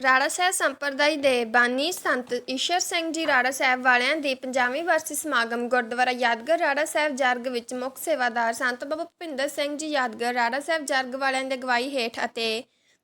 ਰਾੜਾ ਸਾਹਿਬ ਸੰਪਰਦਾਇ ਦੇ ਬਾਨੀ ਸੰਤ ਈਸ਼ਰ ਸਿੰਘ ਜੀ ਰਾੜਾ ਸਾਹਿਬ ਵਾਲਿਆਂ ਦੀ 50ਵੀਂ ਵਰਸੀ ਸਮਾਗਮ ਗੁਰਦੁਆਰਾ ਯਾਦਗਾਰ ਰਾੜਾ ਸਾਹਿਬ ਜਰਗ ਵਿੱਚ ਮੁੱਖ ਸੇਵਾਦਾਰ ਸੰਤ ਬਾਬਾ ਭੁਪਿੰਦਰ ਸਿੰਘ ਜੀ ਯਾਦਗਾਰ ਰਾੜਾ ਸਾਹਿਬ ਜਰਗ ਵਾਲਿਆਂ ਦੀ ਅਗਵਾਈ ਹੇਠ ਅਤੇ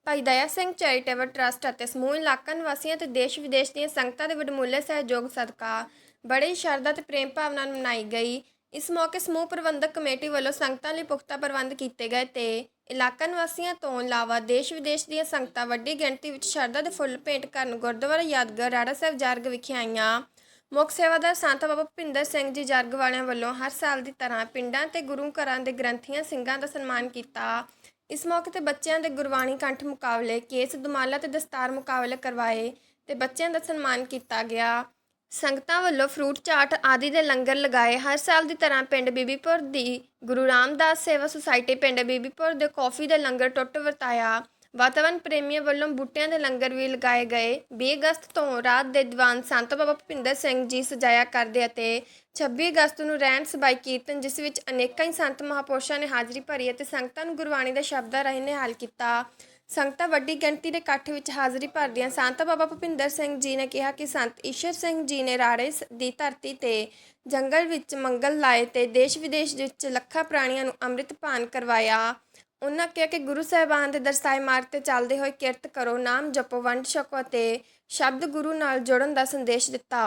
ਭਾਈ ਦਇਆ ਸਿੰਘ ਚੈਰੀਟੇਬਲ ਟਰਸਟ ਅਤੇ ਸਮੂਹ ਇਲਾਕਾ ਨਿਵਾਸੀਆਂ ਤੇ ਦੇਸ਼ ਵਿਦੇਸ਼ ਦੀਆਂ ਸੰਗਤਾਂ ਦੇ ਵਡਮੁੱਲੇ ਸਹਿਯੋਗ ਸਦਕਾ ਬੜੀ ਸ਼ਰਧਾ ਤੇ ਪ੍ਰੇਮ ਭਾਵਨਾ ਨਾਲ ਮਨਾਈ ਗਈ। ਇਸ ਮੌਕੇ ਸਮੂਹ ਪ੍ਰਬੰਧਕ ਕਮੇਟੀ ਵੱਲੋਂ ਸੰਗਤਾਂ ਲਈ ਪੁਖਤਾ ਪ੍ਰਬੰਧ ਕੀਤੇ ਗਏ ਤੇ ਇਲਾਕਾ ਨਿਵਾਸੀਆਂ ਤੋਂ ਇਲਾਵਾ ਦੇਸ਼ ਵਿਦੇਸ਼ ਦੀਆਂ ਸੰਗਤਾਂ ਵੱਡੀ ਗਿਣਤੀ ਵਿੱਚ ਸ਼ਰਧਾ ਦੇ ਫੁੱਲ ਭੇਂਟ ਕਰਨ ਗੁਰਦੁਆਰਾ ਯਾਦਗਾਰ ਰਾੜਾ ਸਾਹਿਬ ਜਰਗ ਵਿਖੇ ਆਈਆਂ। ਮੁੱਖ ਸੇਵਾਦਾਰ ਸੰਤ ਬਾਬਾ ਭੁਪਿੰਦਰ ਸਿੰਘ ਜੀ ਜਰਗ ਵਾਲਿਆਂ ਵੱਲੋਂ ਹਰ ਸਾਲ ਦੀ ਤਰ੍ਹਾਂ ਪਿੰਡਾਂ ਤੇ ਗੁਰੂ ਘਰਾਂ ਦੇ ਗ੍ਰੰਥੀਆਂ, ਸਿੰਘਾਂ ਦਾ ਸਨਮਾਨ ਕੀਤਾ। ਇਸ ਮੌਕੇ ਤੇ ਬੱਚਿਆਂ ਦੇ ਗੁਰਬਾਣੀ ਕੰਠ ਮੁਕਾਬਲੇ, ਕੇਸ ਦੁਮਾਲਾ ਤੇ ਦਸਤਾਰ ਮੁਕਾਬਲੇ ਕਰਵਾਏ ਤੇ ਬੱਚਿਆਂ ਦਾ ਸਨਮਾਨ ਕੀਤਾ ਗਿਆ। ਸੰਗਤਾਂ ਵੱਲੋਂ ਫਰੂਟ ਚਾਟ ਆਦਿ ਦੇ ਲੰਗਰ ਲਗਾਏ ਹਰ ਸਾਲ ਦੀ ਤਰ੍ਹਾਂ ਪਿੰਡ ਬੀਬੀਪੁਰ ਦੀ ਗੁਰੂ ਰਾਮਦਾਸ ਸੇਵਾ ਸੁਸਾਇਟੀ ਪਿੰਡ ਬੀਬੀਪੁਰ ਦੇ ਕੌਫੀ ਦੇ ਲੰਗਰ ਟੁੱਟ ਵਰਤਾਇਆ। ਵਾਤਾਵਰਣ ਪ੍ਰੇਮੀਆਂ ਵੱਲੋਂ ਬੂਟਿਆਂ ਦੇ ਲੰਗਰ ਵੀ ਲਗਾਏ ਗਏ। 20 ਅਗਸਤ ਤੋਂ ਰਾਤ ਦੇ ਦੀਵਾਨ ਸੰਤ ਬਾਬਾ ਭੁਪਿੰਦਰ ਸਿੰਘ ਜੀ ਸਜਾਇਆ ਕਰਦੇ ਅਤੇ 26 ਅਗਸਤ ਨੂੰ ਰਹਿਣ ਸਬਾਈ ਕੀਰਤਨ, ਜਿਸ ਵਿੱਚ ਅਨੇਕਾਂ ਹੀ ਸੰਤ ਮਹਾਪੁਰਸ਼ਾਂ ਨੇ ਹਾਜ਼ਰੀ ਭਰੀ ਅਤੇ ਸੰਗਤਾਂ ਨੂੰ ਗੁਰਬਾਣੀ ਦੇ ਸ਼ਬਦਾਂ ਰਾਹੀਂ ਨਿਹਾਲ ਕੀਤਾ। ਸੰਗਤਾਂ ਵੱਡੀ ਗਿਣਤੀ ਦੇ ਇਕੱਠ ਵਿੱਚ ਹਾਜ਼ਰੀ ਭਰਦਿਆਂ ਸੰਤ ਬਾਬਾ ਭੁਪਿੰਦਰ ਸਿੰਘ ਜੀ ਨੇ ਕਿਹਾ ਕਿ ਸੰਤ ਈਸ਼ਰ ਸਿੰਘ ਜੀ ਨੇ ਰਾੜੇ ਦੀ ਧਰਤੀ ਤੇ ਜੰਗਲ ਵਿੱਚ ਮੰਗਲ ਲਾਏ ਤੇ ਦੇਸ਼ ਵਿਦੇਸ਼ ਵਿੱਚ ਲੱਖਾਂ ਪ੍ਰਾਣੀਆਂ ਨੂੰ ਅੰਮ੍ਰਿਤ ਪਾਨ ਕਰਵਾਇਆ। ਉਹਨਾਂ ਕਿਹਾ ਕਿ ਗੁਰੂ ਸਾਹਿਬਾਨ ਦੇ ਦਰਸਾਏ ਮਾਰਗ ਤੇ ਚੱਲਦੇ ਹੋਏ ਕਿਰਤ ਕਰੋ, ਨਾਮ ਜਪੋ, ਵੰਡ ਛਕੋ ਅਤੇ ਸ਼ਬਦ ਗੁਰੂ ਨਾਲ ਜੁੜਨ ਦਾ ਸੰਦੇਸ਼ ਦਿੱਤਾ।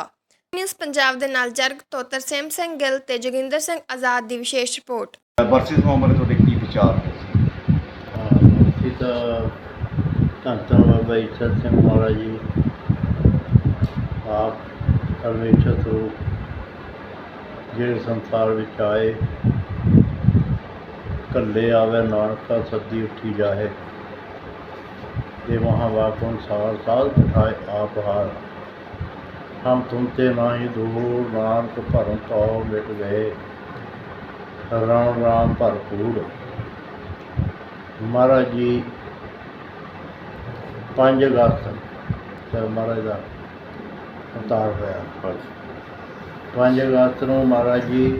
ਨਿਊਜ਼ ਪੰਜਾਬ ਦੇ ਨਾਲ ਜਰਗ ਤੋਂ ਤਰਸੇਮ ਸਿੰਘ ਗਿੱਲ ਤੇ ਜੋਗਿੰਦਰ ਸਿੰਘ ਆਜ਼ਾਦ ਦੀ ਵਿਸ਼ੇਸ਼ ਰਿਪੋਰਟ। ਵਰਸੀ ਸਮਾਗਮ ਤੁਹਾਡੇ ਕੀ ਵਿਚਾਰ ਨੇ? ਅਸੀਂ ਧੰਨ ਧੰਨ ਬਾਬਾ ਈਸ਼ਰ ਸਿੰਘ ਮਹਾਰਾਜ ਜੀ। ਆਪ ਪਰਮੇਸ਼ਰ ਸਰੂਪ ਜਿਹੜੇ ਸੰਸਾਰ ਵਿੱਚ ਆਏ ਕੱਲੇ ਆਵੇ ਨਾਨਕਾ, ਸੱਦੀ ਉੱਠੀ ਜਾਏ ਇਹ ਮਹਾਵਾਕ ਅਨੁਸਾਰ ਸਾਧ ਬਿਠਾਏ ਆਪ ਹਾਰ। ਹਮ ਤੁਮ ਤੇ ਨਾਹੀ ਦੂਰ, ਨਾਨਕ ਭਰਮ ਤੋ ਮਿਟ ਗਏ। ਰਾਮ ਰਾਮ ਭਰਪੂਰ। ਮਹਾਰਾਜ ਜੀ 5 ਅਗਸਤ ਤੇ ਮਹਾਰਾਜ ਦਾ ਅਵਤਾਰ ਹੋਇਆ। 5 ਅਗਸਤ ਨੂੰ ਮਹਾਰਾਜ ਜੀ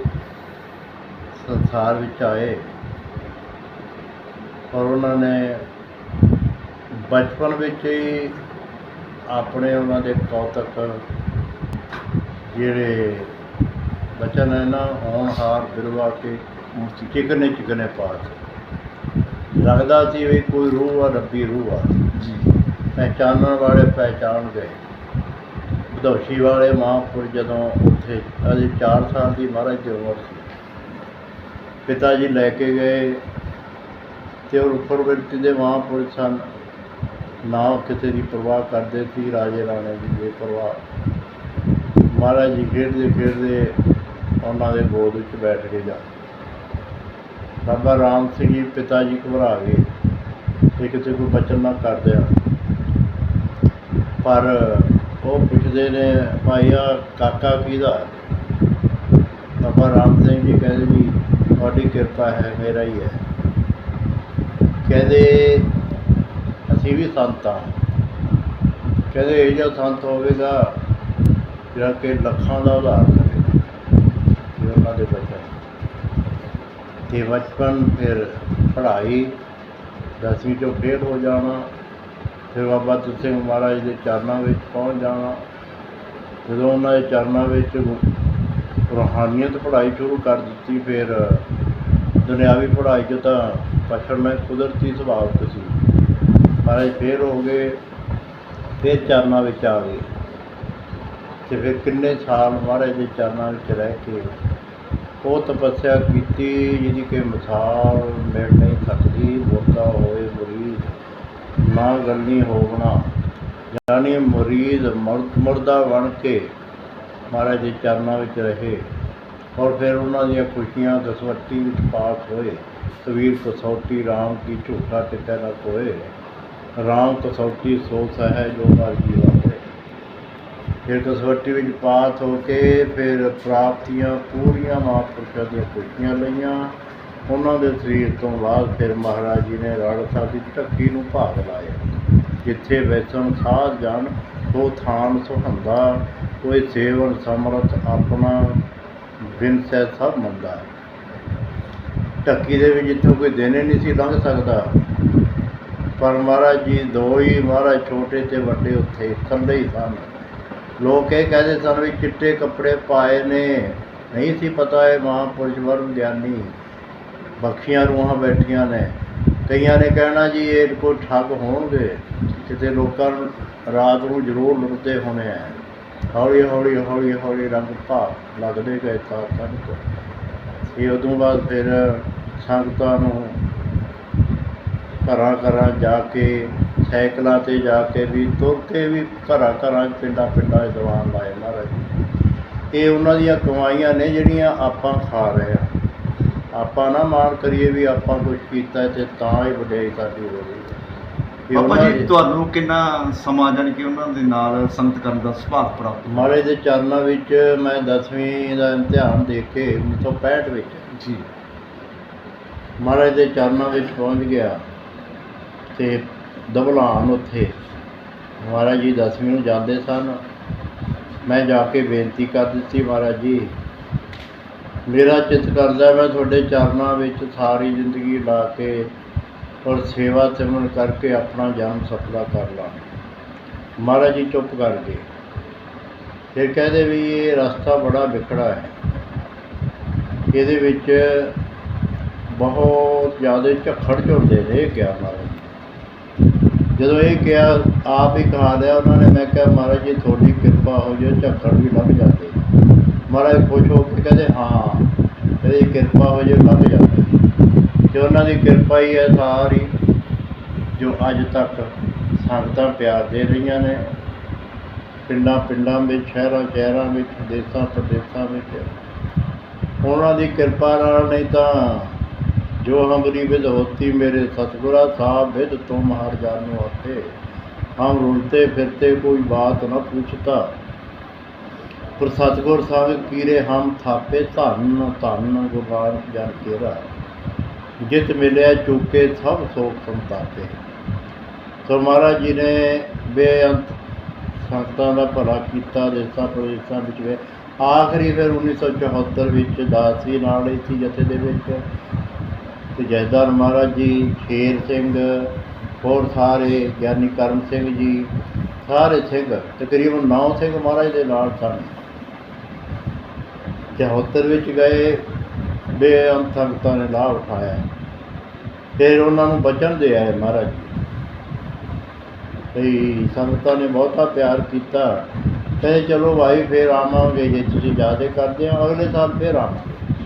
ਸੰਸਾਰ ਵਿੱਚ ਆਏ ਔਰ ਉਹਨਾਂ ਨੇ ਬਚਪਨ ਵਿੱਚ ਹੀ ਆਪਣੇ ਉਹਨਾਂ ਦੇ ਕੌਤਕ ਜਿਹੜੇ ਬਚਨ ਹੈ ਨਾ ਹੋਣਹਾਰ ਬਿਰਵਾ ਕੇ ਚਿਕਨੇ ਚਿਕਨੇ ਪਾਸ ਲੱਗਦਾ ਸੀ ਵੀ ਕੋਈ ਰੂਹ ਆ ਰੱਬੀ ਰੂਹ ਆ। ਜੀ। ਪਹਿਚਾਨਣ ਵਾਲੇ ਪਹਿਚਾਨ ਗਏ। ਬਦੋਸ਼ੀ ਵਾਲੇ ਮਹਾਂਪੁਰ ਜਦੋਂ ਉੱਥੇ ਅਜੇ 4 ਸਾਲ ਦੀ ਮਹਾਰਾਜ ਦੀ ਉਮਰ ਸੀ। ਪਿਤਾ ਜੀ ਲੈ ਕੇ ਗਏ ਤੇ ਉਹ ਉੱਪਰ ਵਿਰਤੀ ਦੇ ਮਹਾਂਪੁਰ ਸਨ। ਨਾ ਕਿਸੇ ਦੀ ਪਰਵਾਹ ਕਰਦੇ ਸੀ ਰਾਜੇ ਰਾਣੇ ਦੀ ਬੇਪਰਵਾਹ। ਮਹਾਰਾਜ ਜੀ ਖੇਡਦੇ ਖੇਡਦੇ ਉਹਨਾਂ ਦੇ ਗੋਦ ਵਿੱਚ ਬੈਠ ਕੇ ਜਾ ਬਾਬਾ ਰਾਮ ਸਿੰਘ ਜੀ ਪਿਤਾ ਜੀ ਘਬਰਾ ਗਏ। ਤੇ ਕਿਤੇ ਕੋਈ ਬਚਨ ਨਾ ਕਰਦੇ ਆ ਪਰ ਉਹ ਪੁੱਛਦੇ ਨੇ, ਭਾਈ ਆ ਕਾਕਾ ਕਿਹਦਾ? ਬਾਬਾ ਰਾਮ ਸਿੰਘ ਜੀ ਕਹਿੰਦੇ ਵੀ, ਤੁਹਾਡੀ ਕਿਰਪਾ ਹੈ, ਮੇਰਾ ਹੀ ਹੈ। ਕਹਿੰਦੇ, ਅਸੀਂ ਵੀ ਸੰਤ ਹਾਂ। ਕਹਿੰਦੇ, ਇਹ ਜਿਹਾ ਸੰਤ ਹੋਵੇਗਾ, ਜਿਹੜਾ ਕਿ ਲੱਖਾਂ ਦਾ ਉਧਾਰ ਕਰੇਗਾ, ਇਹ ਉਹਨਾਂ ਦੇ ਬੱਚੇ ਅਤੇ ਬਚਪਨ ਫਿਰ ਪੜ੍ਹਾਈ, ਦਸਵੀਂ ਚੋਂ ਫੇਲ ਹੋ ਜਾਣਾ, ਫਿਰ ਬਾਬਾ ਤੁਰ ਸਿੰਘ ਮਹਾਰਾਜ ਦੇ ਚਰਨਾਂ ਵਿੱਚ ਪਹੁੰਚ ਜਾਣਾ। ਜਦੋਂ ਉਹਨਾਂ ਦੇ ਚਰਨਾਂ ਵਿੱਚ ਰੂਹਾਨੀਅਤ ਪੜ੍ਹਾਈ ਸ਼ੁਰੂ ਕਰ ਦਿੱਤੀ, ਫਿਰ ਦੁਨਿਆਵੀ ਪੜ੍ਹਾਈ 'ਚ ਤਾਂ ਪਛੜ ਮੈਂ ਕੁਦਰਤੀ ਸੁਭਾਅ ਸੀ। ਮਹਾਰਾਜ ਫੇਰ ਹੋ ਗਏ, ਫਿਰ ਚਰਨਾਂ ਵਿੱਚ ਆ ਗਏ। ਤੇ ਫਿਰ ਕਿੰਨੇ ਸਾਲ ਮਹਾਰਾਜ ਦੇ ਚਰਨਾਂ ਵਿੱਚ ਰਹਿ ਕੇ ਉਹ ਤਪੱਸਿਆ ਕੀਤੀ, ਜਿਹਦੀ ਕਿ ਮਿਸਾਲ ਮਿਲ ਨਹੀਂ ਸਕਦੀ ਮੁਰਦਾ ਹੋਏ ਮੁਰੀਦ, ਨਾ ਗੱਲੀ ਹੋਵਣਾ। ਯਾਨੀ ਮੁਰੀਦ ਮੁਰ- ਮੁਰਦਾ ਬਣ ਕੇ ਮਹਾਰਾਜ ਦੇ ਚਰਨਾਂ ਵਿੱਚ ਰਹੇ ਔਰ ਫਿਰ ਉਹਨਾਂ ਦੀਆਂ ਖੁਸ਼ੀਆਂ ਦਸਵੱਤੀ ਵਿੱਚ ਪਾਸ ਹੋਏ। ਸਵੀਰ ਕਸੌਟੀ ਰਾਮ ਕੀ ਝੂਠਾ ਟਿਕੈ ਨਾ ਕੋਏ। ਰਾਮ ਕਸੌਟੀ ਸੋ ਸਹਿ ਜੋ ਮਰਜ਼ੀ ਵਾਪਰੇ ਫਿਰ ਕਸਵੱਟੀ ਵਿੱਚ ਪਾਸ ਹੋ ਕੇ ਫਿਰ ਪ੍ਰਾਪਤੀਆਂ ਪੂਰੀਆਂ ਮਹਾਂਪੁਰਸ਼ਾਂ ਦੀਆਂ ਖੁਸ਼ੀਆਂ ਲਈਆਂ। ਉਹਨਾਂ ਦੇ ਸਰੀਰ ਤੋਂ ਬਾਅਦ ਫਿਰ ਮਹਾਰਾਜ ਜੀ ਨੇ ਰਾੜਾ ਸਾਹਿਬ ਦੀ ਢੱਕੀ ਨੂੰ ਭਾਗ ਲਾਇਆ। ਜਿੱਥੇ ਵੈਸਣ ਸਾਧ ਜਨ ਸੋ ਥਾਨ ਸੁਹੰਦਾ ਕੋਈ ਸੇਵਨ ਸਮਰਥ ਆਪਣਾ ਬਿਨ ਸਹਿ ਸਭ ਮੰਦਾ। ਢੱਕੀ ਦੇ ਵਿੱਚ ਜਿੱਥੋਂ ਕੋਈ ਦਿਨ ਹੀ ਨਹੀਂ ਸੀ, ਲੰਘ ਸਕਦਾ। ਪਰ ਮਹਾਰਾਜ ਜੀ ਦੋ ਹੀ ਮਹਾਰਾਜ ਛੋਟੇ ਤੇ ਵੱਡੇ ਉੱਥੇ ਇਕੱਲੇ ਹੀ ਸਨ। ਲੋਕ ਇਹ ਕਹਿੰਦੇ ਸਨ ਵੀ ਚਿੱਟੇ ਕੱਪੜੇ ਪਾਏ ਨੇ। ਨਹੀਂ ਸੀ ਪਤਾ ਇਹ ਮਹਾਂਪੁਰਸ਼ ਵਰਮ ਗਿਆਨੀ। ਬਖਸ਼ੀਆਂ ਰੂਹਾਂ ਬੈਠੀਆਂ ਨੇ। ਕਈਆਂ ਨੇ ਕਹਿਣਾ ਜੀ ਇਹ ਕੋਈ ਠੱਗ ਹੋਣਗੇ। ਕਿਤੇ ਲੋਕਾਂ ਨੂੰ ਰਾਤ ਨੂੰ ਜ਼ਰੂਰ ਲੁੱਟਦੇ ਹੋਣੇ ਆ ਹੌਲੀ ਹੌਲੀ ਹੌਲੀ ਹੌਲੀ ਰੰਗ ਭਾਗ ਲੱਗਦੇ ਗਏ ਤਾਂ ਸਾਨੂੰ ਇਹ ਉਦੋਂ ਬਾਅਦ ਫਿਰ ਸੰਗਤਾਂ ਨੂੰ ਘਰਾਂ ਘਰਾਂ ਜਾ ਕੇ ਸਾਈਕਲਾਂ ਤੇ ਜਾ ਕੇ ਵੀ ਤੁਰ ਕੇ ਵੀ ਘਰਾਂ ਘਰਾਂ ਪਿੰਡਾਂ ਪਿੰਡਾਂ 'ਚ ਦੀਵਾਨ ਲਾਏ ਮਹਾਰਾਜ। ਇਹ ਉਹਨਾਂ ਦੀਆਂ ਕਮਾਈਆਂ ਨੇ ਜਿਹੜੀਆਂ ਆਪਾਂ ਖਾ ਰਹੇ ਆ ਆਪਾਂ ਨਾ ਮਾਣ ਕਰੀਏ ਵੀ ਆਪਾਂ ਕੁਝ ਕੀਤਾ ਤੇ ਤਾਂ ਹੀ ਵਡਿਆਈ ਸਾਡੀ ਹੋ ਰਹੀ ਬਾਬਾ ਜੀ ਦੇ- ਤੁਹਾਨੂੰ ਕਿੰਨਾ ਸਮਾਂ ਜਾਣੀ ਕਿ ਉਹਨਾਂ ਦੇ ਨਾਲ ਸੰਗਤ ਕਰਨ ਦਾ ਸੁਭਾਗ ਪ੍ਰਾਪਤ? ਮਹਾਰਾਜ ਦੇ ਚਰਨਾਂ ਵਿੱਚ ਮੈਂ 10ਵੀਂ ਦਾ ਇਮਤਿਹਾਨ ਦੇ ਕੇ 1965 ਵਿੱਚ ਜੀ ਮਹਾਰਾਜ ਦੇ ਚਰਨਾਂ ਵਿੱਚ ਪਹੁੰਚ ਗਿਆ ਤੇ ਦਬਲਾਨ ਉੱਥੇ। ਮਹਾਰਾਜ ਜੀ ਦਸਵੀਂ ਨੂੰ ਜਾਂਦੇ ਸਨ। ਮੈਂ ਜਾ ਕੇ ਬੇਨਤੀ ਕਰ ਦਿੱਤੀ, ਮਹਾਰਾਜ ਜੀ, ਮੇਰਾ ਚਿੱਤ ਕਰਦਾ ਮੈਂ ਤੁਹਾਡੇ ਚਰਨਾਂ ਵਿੱਚ ਸਾਰੀ ਜ਼ਿੰਦਗੀ ਲਾ ਕੇ ਔਰ ਸੇਵਾ ਸਿਮਰਨ ਕਰਕੇ ਆਪਣਾ ਜਨਮ ਸਫਲਾ ਕਰ ਲਾਂ। ਮਹਾਰਾਜ ਜੀ ਚੁੱਪ ਕਰ ਗਏ। ਫਿਰ ਕਹਦੇ ਵੀ ਇਹ ਰਸਤਾ ਬੜਾ ਵਿਖੜਾ ਹੈ। ਇਹਦੇ ਵਿੱਚ ਬਹੁਤ ਜ਼ਿਆਦਾ ਝੱਖੜ ਝੁਰਦੇ ਨੇ ਇਹ ਕਿਹਾ ਮਹਾਰਾਜ। ਜਦੋਂ ਇਹ ਕਿਹਾ, ਆਪ ਹੀ ਕਹਾ ਲਿਆ, ਉਹਨਾਂ ਨੇ, ਮੈਂ ਕਿਹਾ, ਮਹਾਰਾਜ ਜੀ, ਤੁਹਾਡੀ ਕਿਰਪਾ ਹੋ ਜੇ ਝੱਖੜ ਵੀ ਲੱਭ ਜਾਂਦੇ। ਮਹਾਰਾਜ ਖੁਸ਼ ਹੋ ਕੇ ਕਹਿੰਦੇ, ਹਾਂ ਇਹਦੀ ਕਿਰਪਾ ਹੋ ਜੇ ਲੱਭ ਜਾਂਦੇ। ਤੇ ਉਹਨਾਂ ਦੀ ਕਿਰਪਾ ਹੀ ਹੈ ਸਾਰੀ, ਜੋ ਅੱਜ ਤੱਕ ਸੰਗਤਾਂ ਪਿਆਰ ਦੇ ਰਹੀਆਂ ਨੇ। ਪਿੰਡਾਂ ਪਿੰਡਾਂ ਵਿੱਚ, ਸ਼ਹਿਰਾਂ ਸ਼ਹਿਰਾਂ ਵਿੱਚ, ਦੇਸਾਂ ਪ੍ਰਦੇਸਾਂ ਵਿੱਚ। ਉਹਨਾਂ ਦੀ ਕਿਰਪਾ ਨਾਲ ਨਹੀਂ ਤਾਂ ਜੋ ਹਮਰੀ ਵਿਦ ਹੋਤੀ ਮੇਰੇ ਸਤਿਗੁਰਾ ਸਾਹਿਬ ਵਿਦ ਤੁਮ ਹਰ ਜਾਨੋ ਆਤੇ ਹਮ ਰੁਲਤੇ ਫਿਰਤੇ ਕੋਈ ਬਾਤ ਨਾ ਪੁੱਛਤਾ। ਪਰ ਸਤਿਗੁਰ ਸਾਹਿਬ ਕੀਰੇ, ਹਮ ਥਾਪੇ ਧੰਨ ਧੰਨ ਗੁਰਬਾਨ ਜਨ ਕੇਰਾ। ਜਿਤ ਮਿਲਿਆ ਚੁੱਕੇ ਸਭ ਸੋਖ ਸੰਤਾਪੇ। ਸੋ ਮਹਾਰਾਜ ਜੀ ਨੇ ਬੇਅੰਤ ਸੰਗਤਾਂ ਦਾ ਭਲਾ ਕੀਤਾ, ਦੇਸਾਂ ਪ੍ਰਦੇਸਾਂ ਵਿੱਚ ਆਖਰੀ ਫਿਰ 1974 ਵਿੱਚ ਦਾਸੀ ਨਾਲ ਹੀ ਜਥੇ ਦੇ ਵਿੱਚ ਤੇ ਜੈਦਾਰ ਮਹਾਰਾਜ ਜੀ, ਸ਼ੇਰ ਸਿੰਘ, ਹੋਰ ਸਾਰੇ, ਗਿਆਨੀ ਕਰਮ ਸਿੰਘ ਜੀ, ਸਾਰੇ ਸਿੰਘ, ਤਕਰੀਬਨ 9 ਸਿੰਘ ਮਹਾਰਾਜ ਦੇ ਨਾਲ ਸਨ। 74 ਵਿੱਚ ਗਏ, ਬੇਅੰਤ ਸੰਗਤਾਂ ਨੇ ਲਾਭ ਉਠਾਇਆ। ਫਿਰ ਉਹਨਾਂ ਨੂੰ ਬਚਨ ਦੇ ਆਏ ਮਹਾਰਾਜ ਜੀ। ਤੇ ਸੰਗਤਾਂ ਨੇ ਬਹੁਤਾ ਪਿਆਰ ਕੀਤਾ, ਕਹਿੰਦੇ ਚਲੋ ਭਾਈ, ਫੇਰ ਆਵਾਂਗੇ, ਜੇ ਤੁਸੀਂ ਜ਼ਿਆਦਾ ਕਰਦੇ ਹੋ, ਅਗਲੇ ਸਾਲ ਫੇਰ ਆਵਾਂਗੇ।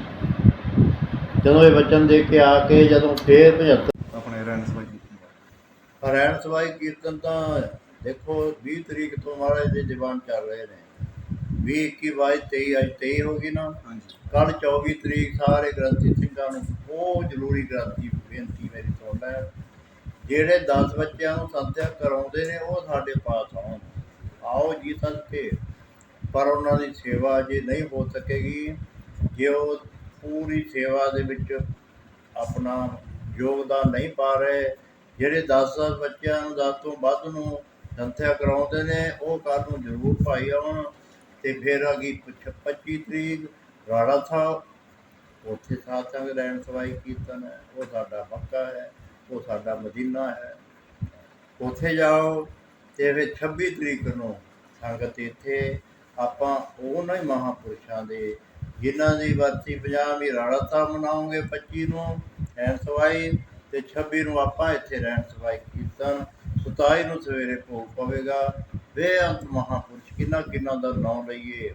ਜਦੋਂ ਇਹ ਵਚਨ ਦੇ ਕੇ ਆ ਕੇ ਜਦੋਂ ਫੇਰ 75 ਆਪਣੇ ਰਹਿਣ ਸਬਾਈ ਕੀਤੀ ਰਹਿਣ ਸਵਾਈ ਕੀਰਤਨ ਤਾਂ ਦੇਖੋ 20 ਤਰੀਕ ਤੋਂ ਮਹਾਰਾਜ ਦੇ ਦੀਵਾਨ ਚੱਲ ਰਹੇ ਨੇ। 20 21 22 23 ਅੱਜ 23 ਹੋ ਗਈ ਨਾ। ਹਾਂਜੀ। ਕੱਲ 24 ਤਰੀਕ ਸਾਰੇ ਗ੍ਰੰਥੀ ਸਿੰਘਾਂ ਨੂੰ ਬਹੁਤ ਜ਼ਰੂਰੀ ਗ੍ਰੰਥੀ ਬੇਨਤੀ ਮੇਰੀ ਸੁਣ ਲੈ। ਜਿਹੜੇ 10 ਬੱਚਿਆਂ ਨੂੰ ਸੰਥਿਆ ਕਰਾਉਂਦੇ ਨੇ ਉਹ ਸਾਡੇ ਪਾਸ ਆਉਣ। ਆਓ ਜੀ ਸਦਕੇ ਪਰ ਉਹਨਾਂ ਦੀ ਸੇਵਾ ਜੇ ਨਹੀਂ ਹੋ ਸਕੇਗੀ ਜੇ ਉਹ ਪੂਰੀ ਸੇਵਾ ਦੇ ਵਿੱਚ ਆਪਣਾ ਯੋਗਦਾਨ ਨਹੀਂ ਪਾ ਰਹੇ। ਜਿਹੜੇ 10-10 ਬੱਚਿਆਂ ਨੂੰ 10 ਤੋਂ ਵੱਧ ਨੂੰ ਸੰਥਿਆ ਕਰਾਉਂਦੇ ਨੇ, ਉਹ ਕੱਲ੍ਹ ਨੂੰ ਜ਼ਰੂਰ ਭਾਈ ਆਉਣ। ਤੇ ਫਿਰ ਅਗੀ 25 ਤਰੀਕ, ਰਾੜਾ ਸਾਹਿਬ। ਉੱਥੇ ਸਾਧ ਸੰਗ ਰਹਿਣ ਸਵਾਈ ਕੀਰਤਨ ਹੈ। ਉਹ ਸਾਡਾ ਮੱਕਾ ਹੈ, ਉਹ ਸਾਡਾ ਮਦੀਨਾ ਹੈ। ਉੱਥੇ ਜਾਓ ਤੇ ਫਿਰ 26 ਤਰੀਕ ਨੂੰ ਸੰਗਤ ਇੱਥੇ। ਆਪਾਂ ਉਹਨਾਂ ਹੀ ਮਹਾਪੁਰਸ਼ਾਂ ਦੇ ਜਿਨ੍ਹਾਂ ਦੀ ਵਰਤੀ 50ਵੀਂ ਵੀ ਸਾਹਿਬ ਮਨਾਉਂਗੇ 25 ਨੂੰ ਰਹਿਣ ਸਵਾਈ ਤੇ 26 ਨੂੰ ਆਪਾਂ ਇੱਥੇ ਰਹਿਣ ਸਵਾਈ ਕੀਰਤਨ। 27 ਨੂੰ ਸਵੇਰੇ ਭੋਗ ਪਵੇਗਾ। ਬੇਅੰਤ ਮਹਾਪੁਰਸ਼, ਕਿੰਨਾ ਕਿੰਨਾ ਦਾ ਨਾਮ ਲਈਏ,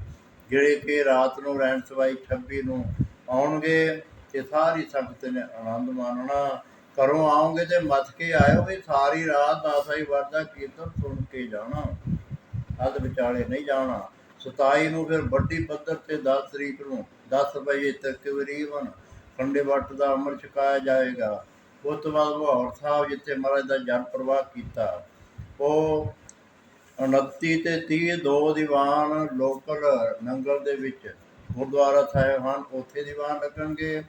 ਜਿਹੜੇ ਕਿ ਰਾਤ ਨੂੰ ਰਹਿਣ ਸਵਾਈ 26 ਨੂੰ ਆਉਣਗੇ ਤੇ ਸਾਰੀ ਸੰਗਤ ਨੇ ਆਨੰਦ ਮਾਣਨਾ। ਘਰੋਂ ਆਉਂਗੇ ਤੇ ਮੱਥ ਕੇ ਆਇਓ ਵੀ ਸਾਰੀ ਰਾਤ ਆਸਾਈ ਵਰਦਾ ਕੀਰਤਨ ਸੁਣ ਕੇ ਜਾਣਾ। ਅੱਧ ਵਿਚਾਲੇ ਨਹੀਂ ਜਾਣਾ। 27 ਨੂੰ ਫਿਰ ਵੱਡੀ ਪੱਧਰ ਤੇ 10 ਤਰੀਕ ਨੂੰ 10 ਵਜੇ ਤਕਰੀਬਨ ਖੰਡੇ ਵੱਟ ਦਾ ਅੰਮ੍ਰਿਤ ਛਕਾਇਆ ਜਾਏਗਾ। ਉਸ ਤੋਂ ਬਾਅਦ ਲਾਹੌਰ ਸਾਹਿਬ ਜਿੱਥੇ ਮਹਾਰਾਜ ਦਾ ਜਨ ਪ੍ਰਵਾਹ ਕੀਤਾ, ਉਹ 29 ਤੇ 30 ਦੋ ਦੀਵਾਨ ਲੋਕਲ ਨੰਗਲ ਦੇ ਵਿੱਚ ਗੁਰਦੁਆਰਾ ਸਾਹਿਬ ਹਨ, ਉੱਥੇ ਦੀਵਾਨ ਲੱਗਣਗੇ।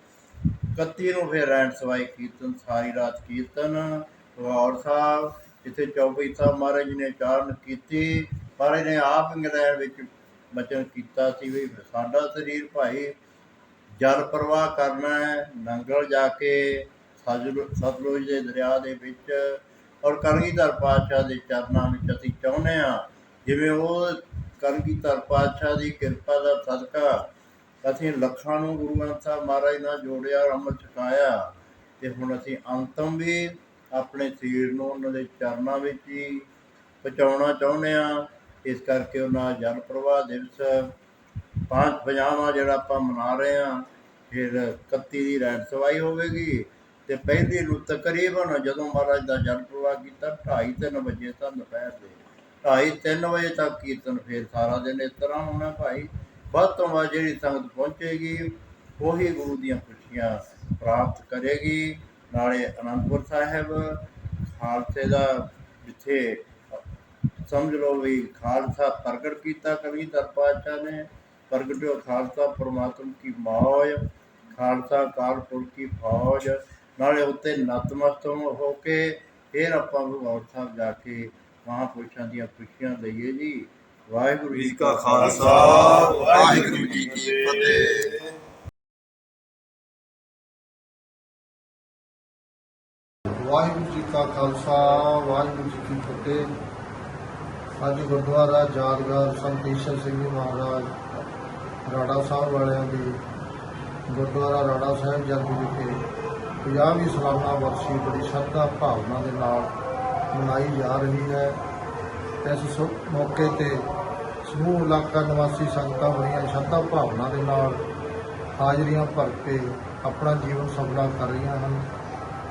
31 ਨੂੰ ਫਿਰ ਰਹਿਣ ਸਵਾਈ ਕੀਰਤਨ, ਸਾਰੀ ਰਾਤ ਕੀਰਤਨ ਲਾਹੌਰ ਸਾਹਿਬ, ਜਿੱਥੇ ਚੌਬਈ ਸਾਹਿਬ ਮਹਾਰਾਜ ਨੇ ਚਾਰਨ ਕੀਤੀ ਮਹਾਰਾਜ ਨੇ ਆਪ ਇੰਗਲੈਂਡ ਵਿੱਚ ਬਚਨ ਕੀਤਾ ਸੀ ਵੀ ਸਾਡਾ ਸਰੀਰ ਭਾਈ ਜਲ ਪ੍ਰਵਾਹ ਕਰਨਾ ਹੈ, ਨੰਗਲ ਜਾ ਕੇ ਸਤਲੁਜ ਸਤਲੁਜ ਦੇ ਦਰਿਆ ਦੇ ਵਿੱਚ ਔਰ ਕਰਨਗੀਧਰ ਪਾਤਸ਼ਾਹ ਦੇ ਚਰਨਾਂ ਵਿੱਚ ਅਸੀਂ ਚਾਹੁੰਦੇ ਹਾਂ। ਜਿਵੇਂ ਉਹ ਕਲਗੀਧਰ ਪਾਤਸ਼ਾਹ ਦੀ ਕਿਰਪਾ ਦਾ ਸਦਕਾ ਅਸੀਂ ਲੱਖਾਂ ਨੂੰ ਗੁਰੂ ਗ੍ਰੰਥ ਸਾਹਿਬ ਮਹਾਰਾਜ ਨਾਲ ਜੋੜਿਆ ਔਰ ਛਕਾਇਆ ਤੇ ਹੁਣ ਅਸੀਂ ਅੰਤਮ ਵੀ ਆਪਣੇ ਸਰੀਰ ਨੂੰ ਉਹਨਾਂ ਦੇ ਚਰਨਾਂ ਵਿੱਚ ਹੀ ਪਹੁੰਚਾਉਣਾ ਚਾਹੁੰਦੇ ਹਾਂ। ਇਸ ਕਰਕੇ ਉਹਨਾਂ ਜਲ ਪ੍ਰਵਾਹ ਦਿਵਸ ਪੰਜ ਪੰਜਾਵਾਂ ਜਿਹੜਾ ਆਪਾਂ ਮਨਾ ਰਹੇ ਹਾਂ, ਫਿਰ 31 ਦੀ ਰੈਣ ਸਵਾਈ ਹੋਵੇਗੀ ਤੇ ਪਹਿਲੀ ਨੂੰ ਤਕਰੀਬਨ ਜਦੋਂ ਮਹਾਰਾਜ ਦਾ ਜਲ ਪ੍ਰਵਾਹ ਕੀਤਾ 2:30 ਤਿੰਨ ਵਜੇ ਤੱਕ ਦੁਪਹਿਰ ਦੇ। 2:30 ਤਿੰਨ ਵਜੇ ਤੱਕ ਕੀਰਤਨ ਫਿਰ ਸਾਰਾ ਦਿਨ ਇਸ ਤਰ੍ਹਾਂ ਹੋਣਾ ਭਾਈ। ਵੱਧ ਤੋਂ ਵੱਧ ਜਿਹੜੀ ਸੰਗਤ ਪਹੁੰਚੇਗੀ, ਉਹੀ ਗੁਰੂ ਦੀਆਂ ਖੁਸ਼ੀਆਂ ਪ੍ਰਾਪਤ ਕਰੇਗੀ। ਨਾਲੇ ਅਨੰਦਪੁਰ ਸਾਹਿਬ, ਖਾਲਸੇ ਦਾ ਜਿੱਥੇ ਸਮਝ ਲਓ ਵੀ ਖਾਲਸਾ ਪ੍ਰਗਟ ਕੀਤਾ ਕਵੀਧਰ ਪਾਤਸ਼ਾਹ ਨੇ ਪ੍ਰਗਟਿਓ ਖਾਲਸਾ ਪ੍ਰਮਾਤਮ ਕੀ ਮੌਜ ਖਾਲਸਾ ਕਾਲ ਪੁਰਖ ਕੀ ਫੌਜ ਨਾਲੇ ਉੱਤੇ ਨਤਮਸਤ ਹੋ ਕੇ ਫਿਰ ਆਪਾਂ ਗੁਰੂ ਸਾਹਿਬ ਜਾ ਕੇ ਮਹਾਂਪੁਰਸ਼ਾਂ ਦੀਆਂ ਖੁਸ਼ੀਆਂ ਲਈਏ ਜੀ। ਵਾਹਿਗੁਰੂ ਜੀ ਕਾ ਖਾਲਸਾ। ਵਾਹਿਗੁਰੂ ਜੀ ਕੀ ਫਤਿਹ। ਵਾਹਿਗੁਰੂ ਜੀ ਕਾ ਖਾਲਸਾ ਵਾਹਿਗੁਰੂ ਜੀ ਕੀ ਫਤਿਹ। ਅੱਜ ਗੁਰਦੁਆਰਾ ਯਾਦਗਾਰ ਸੰਤ ਈਸ਼ਰ ਸਿੰਘ ਜੀ ਮਹਾਰਾਜ, ਰਾੜਾ ਸਾਹਿਬ ਵਾਲਿਆਂ ਦੀ ਗੁਰਦੁਆਰਾ ਰਾੜਾ ਸਾਹਿਬ ਜਲਦੀ ਵਿਖੇ 50ਵੀਂ ਸਾਲਾਨਾ ਵਰਸੀ ਬੜੀ ਸ਼ਰਧਾ ਭਾਵਨਾ ਦੇ ਨਾਲ ਮਨਾਈ ਜਾ ਰਹੀ ਹੈ। ਇਸ ਸੁ- ਮੌਕੇ ਤੇ ਸਮੂਹ ਇਲਾਕਾ ਨਿਵਾਸੀ ਸੰਗਤਾਂ ਬੜੀਆਂ ਸ਼ਰਧਾ ਭਾਵਨਾ ਦੇ ਨਾਲ ਹਾਜ਼ਰੀਆਂ ਭਰ ਕੇ ਆਪਣਾ ਜੀਵਨ ਸਫਲਾ ਕਰ ਰਹੀਆਂ ਹਨ।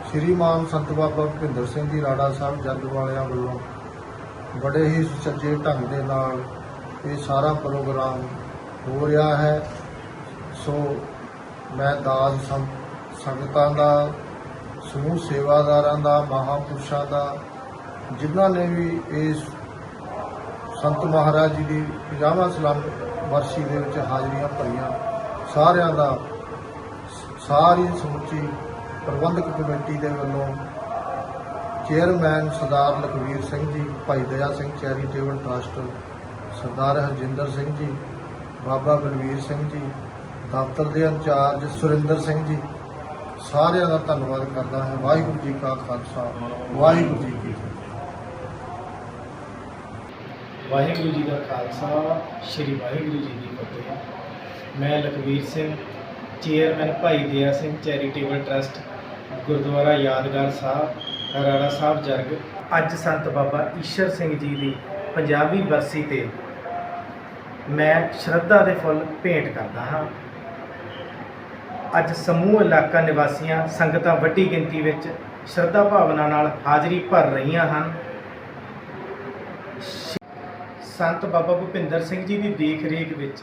ਸ਼੍ਰੀ ਮਾਨ ਸੰਤ ਬਾਬਾ ਭੁਪਿੰਦਰ ਸਿੰਘ ਜੀ ਰਾੜਾ ਸਾਹਿਬ ਜੱਗ ਵਾਲਿਆਂ ਵੱਲੋਂ ਬੜੇ ਹੀ ਸੁਚੱਜੇ ਢੰਗ ਦੇ ਨਾਲ ਇਹ ਸਾਰਾ ਪ੍ਰੋਗਰਾਮ ਹੋ ਰਿਹਾ ਹੈ। ਸੋ ਮੈਂ ਦਾਸ ਸੰ- ਸੰਗਤਾਂ ਦਾ, ਸਮੂਹ ਸੇਵਾਦਾਰਾਂ ਦਾ, ਮਹਾਂਪੁਰਸ਼ਾਂ ਦਾ, ਜਿਨ੍ਹਾਂ ਨੇ ਵੀ ਇਸ ਸੰਤ ਮਹਾਰਾਜ ਜੀ ਦੀ 50ਵਾਂ ਸਲਾਮ ਵਰਸੀ ਦੇ ਵਿੱਚ ਹਾਜ਼ਰੀਆਂ ਭਰੀਆਂ, ਸਾਰਿਆਂ ਦਾ ਸਾਰੀ ਸਮੁੱਚੀ ਪ੍ਰਬੰਧਕ ਕਮੇਟੀ ਦੇ ਵੱਲੋਂ ਚੇਅਰਮੈਨ ਸਰਦਾਰ ਲਖਵੀਰ ਸਿੰਘ ਜੀ, ਭਾਈ ਦਇਆ ਸਿੰਘ ਚੈਰੀਟੇਬਲ ਟਰਸਟ ਸਰਦਾਰ ਹਰਜਿੰਦਰ ਸਿੰਘ ਜੀ, ਬਾਬਾ ਬਲਵੀਰ ਸਿੰਘ ਜੀ, ਦਫ਼ਤਰ ਦੇ ਇੰਚਾਰਜ ਸੁਰਿੰਦਰ ਸਿੰਘ ਜੀ, ਸਾਰਿਆਂ ਦਾ ਧੰਨਵਾਦ ਕਰਦਾ ਹਾਂ। ਵਾਹਿਗੁਰੂ ਜੀ ਕਾ ਖਾਲਸਾ, ਵਾਹਿਗੁਰੂ ਜੀ ਕੀ ਫਤਿਹ। ਵਾਹਿਗੁਰੂ ਜੀ ਦਾ ਖਾਲਸਾ, ਸ੍ਰੀ ਵਾਹਿਗੁਰੂ ਜੀ ਦੀ ਫਤਿਹ। ਮੈਂ ਲਖਵੀਰ ਸਿੰਘ, ਚੇਅਰਮੈਨ ਭਾਈ ਦਇਆ ਸਿੰਘ ਚੈਰੀਟੇਬਲ ਟਰਸਟ, ਗੁਰਦੁਆਰਾ ਯਾਦਗਾਰ ਸਾਹਿਬ। ਰਾਣਾ ਸਾਹਿਬ ਜਰਗ, ਅੱਜ ਸੰਤ ਬਾਬਾ ਈਸ਼ਰ ਸਿੰਘ ਜੀ ਦੀ 50ਵੀਂ ਬਰਸੀ ਤੇ ਮੈਂ ਸ਼ਰਧਾ ਦੇ ਫੁੱਲ ਭੇਂਟ ਕਰਦਾ ਹਾਂ। ਅੱਜ ਸਮੂਹ ਇਲਾਕਾ ਨਿਵਾਸੀਆਂ ਸੰਗਤਾਂ ਵੱਡੀ ਗਿਣਤੀ ਵਿੱਚ ਸ਼ਰਧਾ ਭਾਵਨਾ ਨਾਲ ਹਾਜ਼ਰੀ ਭਰ ਰਹੀਆਂ ਹਨ। ਸੰਤ ਬਾਬਾ ਭੁਪਿੰਦਰ ਸਿੰਘ ਜੀ ਦੀ ਦੇਖ ਰੇਖ ਵਿੱਚ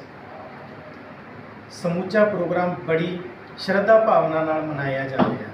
ਸਮੁੱਚਾ ਪ੍ਰੋਗਰਾਮ ਬੜੀ ਸ਼ਰਧਾ ਭਾਵਨਾ ਨਾਲ ਮਨਾਇਆ ਜਾ ਰਿਹਾ ਹੈ।